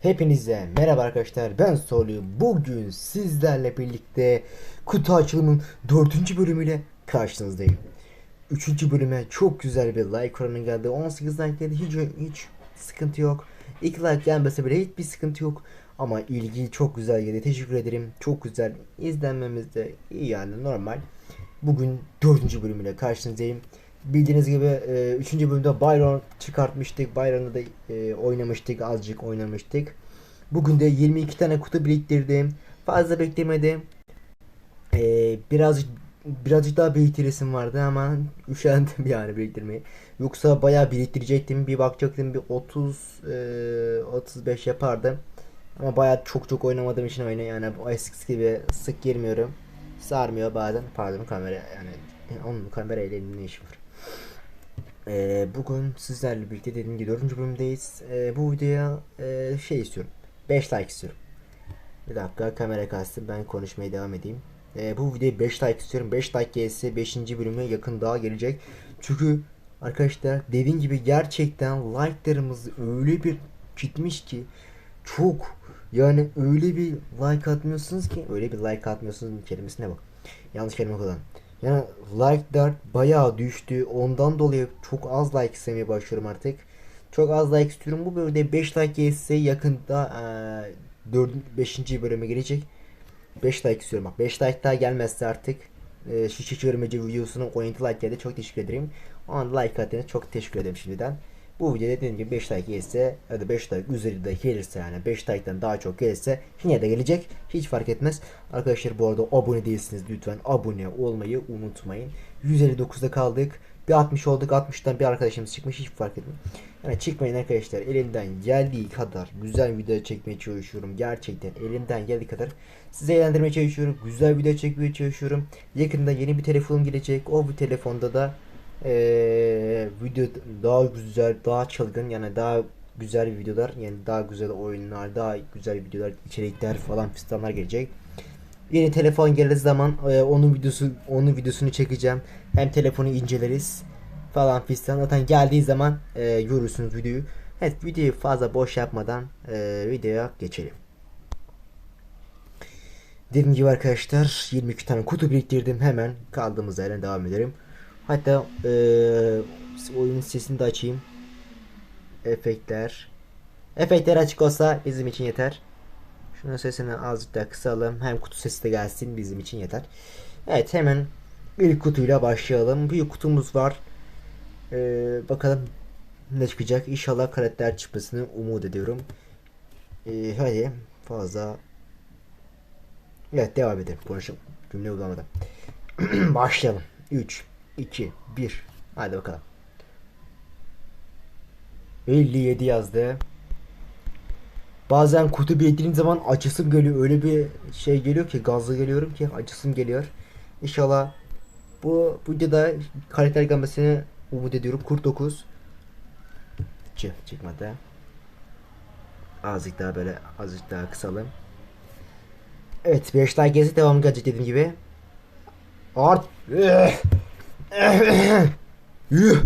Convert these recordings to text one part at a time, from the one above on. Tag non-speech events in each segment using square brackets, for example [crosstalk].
Hepinize merhaba arkadaşlar ben Solu bugün sizlerle birlikte kutu açılımın 4. bölümüyle karşınızdayım 3. bölüme çok güzel bir like oranı geldi 18 like geldi hiç, hiç sıkıntı yok 2 like gelmese bile hiçbir sıkıntı yok ama ilgi çok güzel geldi teşekkür ederim çok güzel izlenmemiz de iyi yani normal Bugün 4. bölümüyle karşınızdayım Bildiğiniz gibi 3. bölümde Byron çıkartmıştık. Byron'ı da e, oynamıştık. Azıcık oynamıştık. Bugün de 22 tane kutu biriktirdim. Fazla beklemedim. E, birazcık birazcık daha biriktiresim vardı ama [laughs] üşendim yani biriktirmeyi. Yoksa bayağı biriktirecektim. Bir bakacaktım bir 30 e, 35 yapardım. Ama bayağı çok çok oynamadığım için oyunu yani eskisi gibi sık girmiyorum. Sarmıyor bazen. Pardon kamera yani onun kamerayla elimde işim var. Ee, bugün sizlerle birlikte dediğim gibi 4. bölümdeyiz. Ee, bu videoya e, şey istiyorum. 5 like istiyorum. Bir dakika kamera kastım ben konuşmaya devam edeyim. Ee, bu videoya 5 like istiyorum. 5 like gelirse 5. bölümü yakın daha gelecek. Çünkü arkadaşlar dediğim gibi gerçekten like'larımız öyle bir gitmiş ki çok yani öyle bir like atmıyorsunuz ki öyle bir like atmıyorsunuz kelimesine bak. Yanlış kelime kullandım. Yani like'lar bayağı düştü. Ondan dolayı çok az like istemeye başlıyorum artık. Çok az like istiyorum. Bu bölümde 5 like gelirse yakında eee 4 5. bölüme gelecek. 5 like istiyorum bak. 5 like daha gelmezse artık e, şişe çevirmeci videosunun 17 like geldi. Çok teşekkür ederim. O an like attığınız çok teşekkür ederim şimdiden. Bu videoda dediğim gibi 5 like gelirse ya da 5 like üzerinde gelirse yani 5 like'dan daha çok gelirse yine de gelecek. Hiç fark etmez. Arkadaşlar bu arada abone değilsiniz lütfen abone olmayı unutmayın. 159'da kaldık. Bir 60 olduk. 60'tan bir arkadaşımız çıkmış hiç fark etmiyor. Yani çıkmayın arkadaşlar. Elimden geldiği kadar güzel video çekmeye çalışıyorum. Gerçekten elimden geldiği kadar sizi eğlendirmeye çalışıyorum. Güzel video çekmeye çalışıyorum. Yakında yeni bir telefonum gelecek. O bir telefonda da eee, video daha güzel, daha çılgın yani daha güzel videolar yani daha güzel oyunlar, daha güzel videolar, içerikler falan fistanlar gelecek. Yeni telefon geldiği zaman e, onun videosu onun videosunu çekeceğim. Hem telefonu inceleriz falan fistan. Zaten geldiği zaman e, görürsünüz videoyu. Evet videoyu fazla boş yapmadan e, videoya geçelim. Dediğim gibi arkadaşlar 22 tane kutu biriktirdim. Hemen kaldığımız yerden devam edelim. Hatta e, oyunun sesini de açayım. Efektler. Efektler açık olsa bizim için yeter. Şunun sesini azıcık daha kısalım. Hem kutu sesi de gelsin bizim için yeter. Evet hemen ilk kutuyla başlayalım. Büyük kutumuz var. Ee, bakalım ne çıkacak. İnşallah karakter çıkmasını umut ediyorum. Ee, hadi fazla. Evet devam edelim. Konuşalım. Cümle uygulamadan. [clears throat] Başlayalım. 3, 2, 1. Hadi bakalım. 57 yazdı. Bazen kutu biriktirdiğim zaman acısım geliyor. Öyle bir şey geliyor ki gazlı geliyorum ki acısım geliyor. İnşallah bu videoda karakter gelmesini umut ediyorum. Kurt 9. Çık çıkmadı. Azıcık daha böyle azıcık daha kısalım. Evet 5 like gezi devam gelecek dediğim gibi. Art. [coughs] Yuh.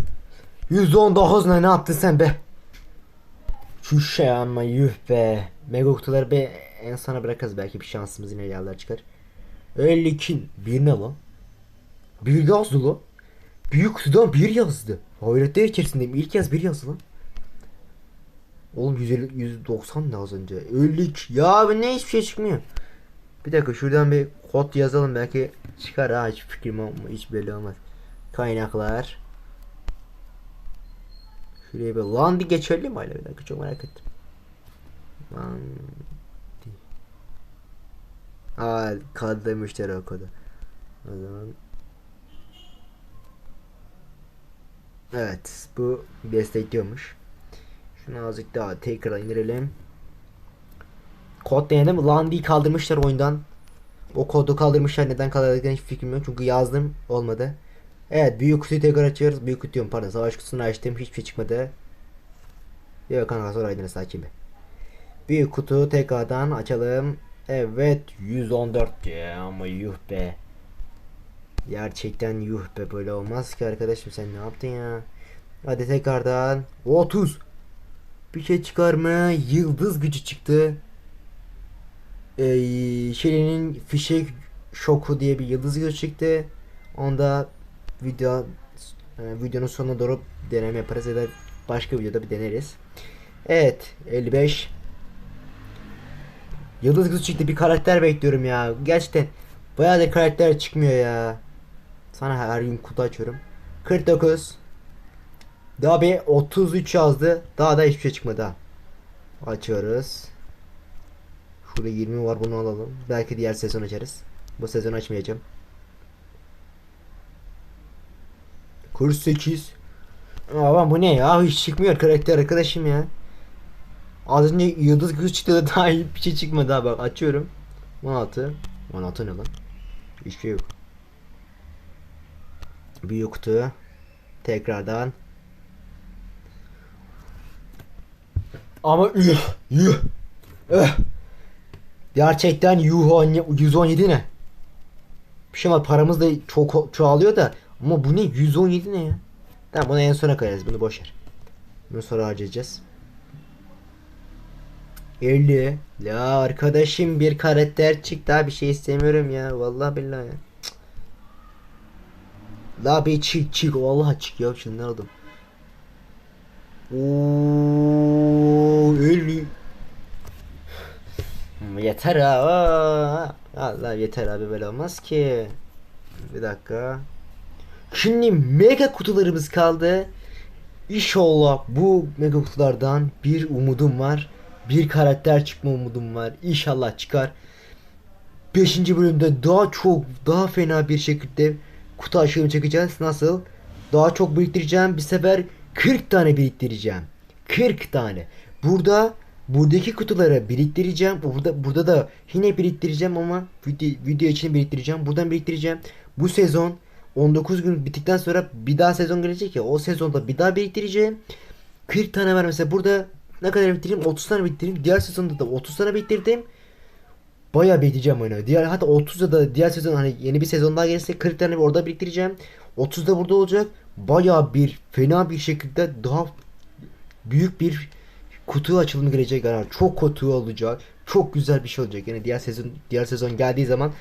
119 ne ne yaptın sen be? Şu şey ama yuh be. Mega be en sona bırakırız belki bir şansımız yine yerler çıkar. 52 bir ne lan? Bir yazdı lan. Büyük kutudan bir yazdı. Hayretler içerisindeyim. İlk yaz bir yazdı lan. Oğlum 150, 190 ne az önce? 52. Ya abi ne hiçbir şey çıkmıyor. Bir dakika şuradan bir kod yazalım belki çıkar ha hiç fikrim olma hiç belli olmaz. Kaynaklar. Şuraya bir landi geçerli mi hala bir dakika çok merak ettim. Landi. Aa kaldırmışlar o kodu. O zaman Evet bu destekliyormuş. Şunu azıcık daha tekrar indirelim. Kod denedim. Landi'yi kaldırmışlar oyundan. O kodu kaldırmışlar. Neden kaldırdıklarını hiç fikrim yok. Çünkü yazdım. Olmadı. Evet büyük kutuyu tekrar açıyoruz. Büyük kutuyu pardon. Savaş kutusunu açtım. Hiçbir şey çıkmadı. Yok kanka sonra aydınız sakin be. Büyük kutu tekrardan açalım. Evet 114 ya ama yuh be. Gerçekten yuh be böyle olmaz ki arkadaşım sen ne yaptın ya? Hadi tekrardan 30. Bir şey çıkar mı? Yıldız gücü çıktı. Ee, Şeli'nin fişek şoku diye bir yıldız gücü çıktı. Onda video e, videonun sonuna doğru deneme yaparız ya da başka videoda bir deneriz. Evet 55 Yıldız gücü çıktı bir karakter bekliyorum ya. Gerçekten bayağı da karakter çıkmıyor ya. Sana her gün kutu açıyorum. 49 Daha bir 33 yazdı. Daha da hiçbir şey çıkmadı. Açıyoruz. Şurada 20 var bunu alalım. Belki diğer sezon açarız. Bu sezon açmayacağım. 48 Aman bu ne ya? Hiç çıkmıyor karakter arkadaşım ya. Az önce yıldız gücü çıktı da daha iyi bir şey çıkmadı ha bak açıyorum. 16 16 ne lan? Hiçbir şey yok. Büyük kutu. Tekrardan. Ama yuh yuh. Öh. Gerçekten yuh on- 117 ne? Bir şey var paramız da çok çoğalıyor da ama bu ne 117 ne ya? Tamam bunu en sona koyarız bunu boş ver. Bunu sonra harcayacağız. 50. Ya arkadaşım bir karakter çık daha bir şey istemiyorum ya. Vallahi billahi ya. La bir çık çık vallahi çık ya şimdi ne oldum. Oo 50. Hmm, Yeter ha. Allah yeter abi böyle olmaz ki. Bir dakika. Şimdi mega kutularımız kaldı. İnşallah bu mega kutulardan bir umudum var. Bir karakter çıkma umudum var. İnşallah çıkar. 5. bölümde daha çok daha fena bir şekilde kutu açılımı çekeceğiz. Nasıl? Daha çok biriktireceğim. Bir sefer 40 tane biriktireceğim. 40 tane. Burada buradaki kutuları biriktireceğim. Burada burada da yine biriktireceğim ama video, video için biriktireceğim. Buradan biriktireceğim. Bu sezon 19 gün bittikten sonra bir daha sezon gelecek ya. O sezonda bir daha biriktireceğim. 40 tane var mesela burada ne kadar bitireyim? 30 tane bitireyim. Diğer sezonda da 30 tane bitirdim. Bayağı bekleyeceğim oyunu. Diğer hatta 30 ya da diğer sezon hani yeni bir sezon daha gelirse 40 tane orada biriktireceğim. 30 da burada olacak. Bayağı bir fena bir şekilde daha büyük bir kutu açılımı gelecek yani çok kutu olacak. Çok güzel bir şey olacak. Yani diğer sezon diğer sezon geldiği zaman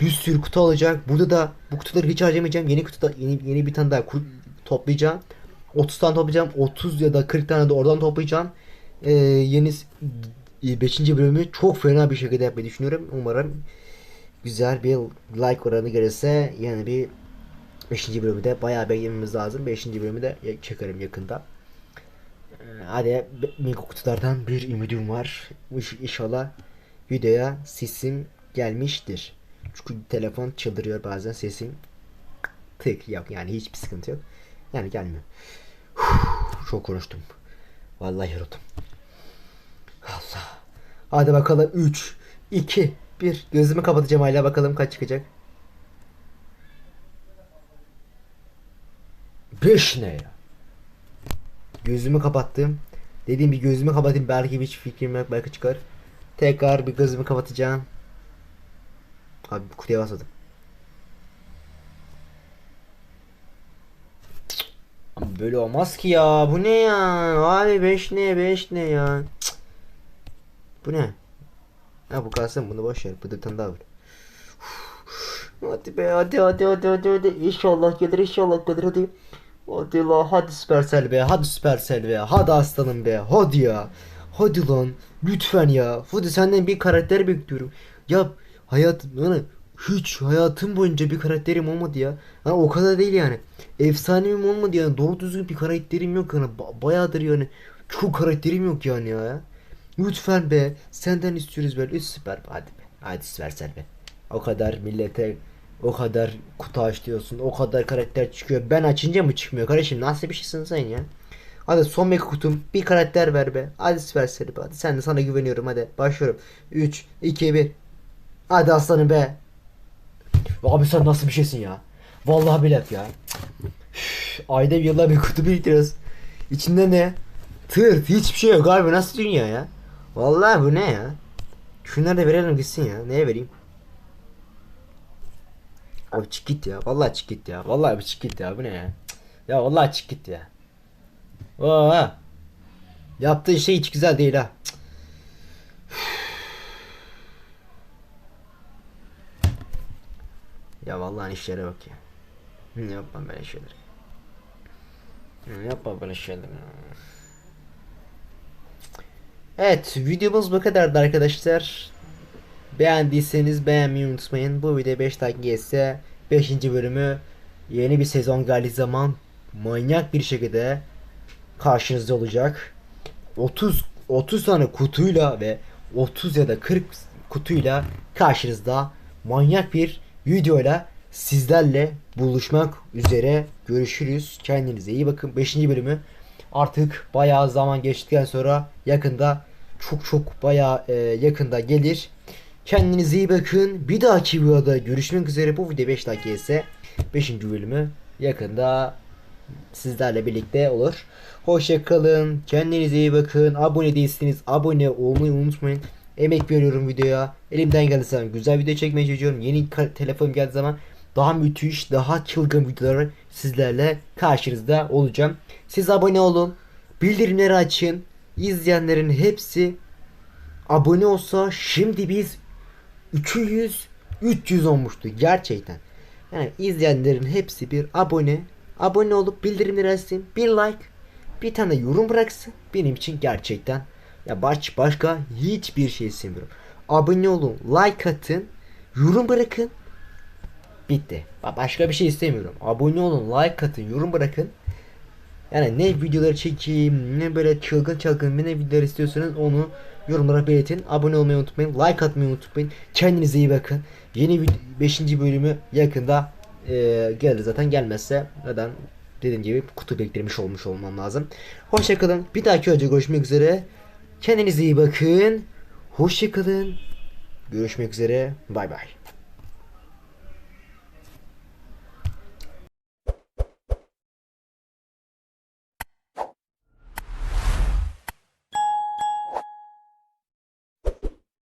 bir sürü kutu olacak. Burada da bu kutuları hiç harcamayacağım. Yeni kutuda yeni, yeni bir tane daha ku- toplayacağım. 30 tane toplayacağım. 30 ya da 40 tane de oradan toplayacağım. Ee, yeni 5. bölümü çok fena bir şekilde yapmayı düşünüyorum. Umarım güzel bir like oranı gelirse yani bir 5. bölümü de bayağı beklememiz lazım. 5. bölümü de çekerim yakında. Ee, Hadi mega kutulardan bir ümidim var. İnşallah videoya sesim gelmiştir. Çünkü telefon çıldırıyor bazen sesim tık yok yani hiçbir sıkıntı yok. Yani gelmiyor. Çok konuştum. Vallahi yoruldum. Allah. Hadi bakalım 3 2 1 gözümü kapatacağım hala bakalım kaç çıkacak. 5 ne ya? Gözümü kapattım. Dediğim bir gözümü kapatayım belki hiç fikrim yok belki çıkar. Tekrar bir gözümü kapatacağım. Abi kutuya basmadım. Ama böyle olmaz ki ya. Bu ne ya? Abi 5 ne 5 ne ya? Cık. Bu ne? Ha bu kalsın bunu boş ver. Bu da tane daha var. Hadi be hadi hadi hadi hadi hadi. İnşallah gelir inşallah gelir hadi. Hadi la hadi Supercell be hadi Supercell be hadi aslanım be hadi ya. Hadi lan lütfen ya. Hadi senden bir karakter bekliyorum. Ya hayat yani hiç hayatım boyunca bir karakterim olmadı ya. Ha, o kadar değil yani. Efsanemim olmadı yani. Doğru düzgün bir karakterim yok yani. Ba- bayağıdır yani. Çok karakterim yok yani ya. Lütfen be. Senden istiyoruz be. Lütfen süper. Hadi be. Hadi Supercell be. O kadar millete o kadar kutu açlıyorsun. O kadar karakter çıkıyor. Ben açınca mı çıkmıyor kardeşim? Nasıl bir şeysin sen ya? Hadi son mega kutum. Bir karakter ver be. Hadi Supercell be. Hadi sen de sana güveniyorum. Hadi başlıyorum. 3, 2, 1. Hadi aslanım be. Abi sen nasıl bir şeysin ya? Vallahi bilet ya. Üf, Ayda bir yılda bir kutu biriktiriyoruz. İçinde ne? Tırt hiçbir şey yok abi nasıl dünya ya? Vallahi bu ne ya? Şunları da verelim gitsin ya. Neye vereyim? Abi çık git ya. Vallahi çık git ya. Vallahi bir çık git ya. Bu ne ya? Ya vallahi çık git ya. Oo. Yaptığın şey hiç güzel değil ha. Vallahi işlere bak ya. Hı, Yapma böyle şeyler. Hı, Yapma böyle şeyler. Evet videomuz bu kadardı arkadaşlar. Beğendiyseniz beğenmeyi unutmayın. Bu video 5 dakika geçse 5. bölümü yeni bir sezon geldiği zaman manyak bir şekilde karşınızda olacak. 30 30 tane kutuyla ve 30 ya da 40 kutuyla karşınızda manyak bir videoyla sizlerle buluşmak üzere görüşürüz. Kendinize iyi bakın. 5. bölümü artık bayağı zaman geçtikten sonra yakında çok çok bayağı e, yakında gelir. Kendinize iyi bakın. Bir dahaki videoda görüşmek üzere. Bu video 5 dakika ise 5. bölümü yakında sizlerle birlikte olur. Hoşça kalın. Kendinize iyi bakın. Abone değilseniz abone olmayı unutmayın. Emek veriyorum videoya. Elimden geldiği zaman güzel video çekmeye çalışıyorum. Yeni telefonum geldiği zaman daha müthiş, daha çılgın videoları sizlerle karşınızda olacağım. Siz abone olun. Bildirimleri açın. İzleyenlerin hepsi abone olsa şimdi biz 200 300 olmuştu gerçekten. Yani izleyenlerin hepsi bir abone. Abone olup bildirimleri açsın. Bir like. Bir tane yorum bıraksın. Benim için gerçekten ya baş, başka hiçbir şey istemiyorum. Abone olun. Like atın. Yorum bırakın. Bitti. Ba- Başka bir şey istemiyorum. Abone olun. Like atın. Yorum bırakın. Yani ne videoları çekeyim, ne böyle çılgın çılgın ne videolar istiyorsanız onu yorumlara belirtin. Abone olmayı unutmayın. Like atmayı unutmayın. Kendinize iyi bakın. Yeni 5. bölümü yakında e, geldi zaten gelmezse neden dediğim gibi kutu beklemiş olmuş olmam lazım. Hoşçakalın. Bir dahaki önce görüşmek üzere. Kendinize iyi bakın. Hoşçakalın. Görüşmek üzere. Bay bay.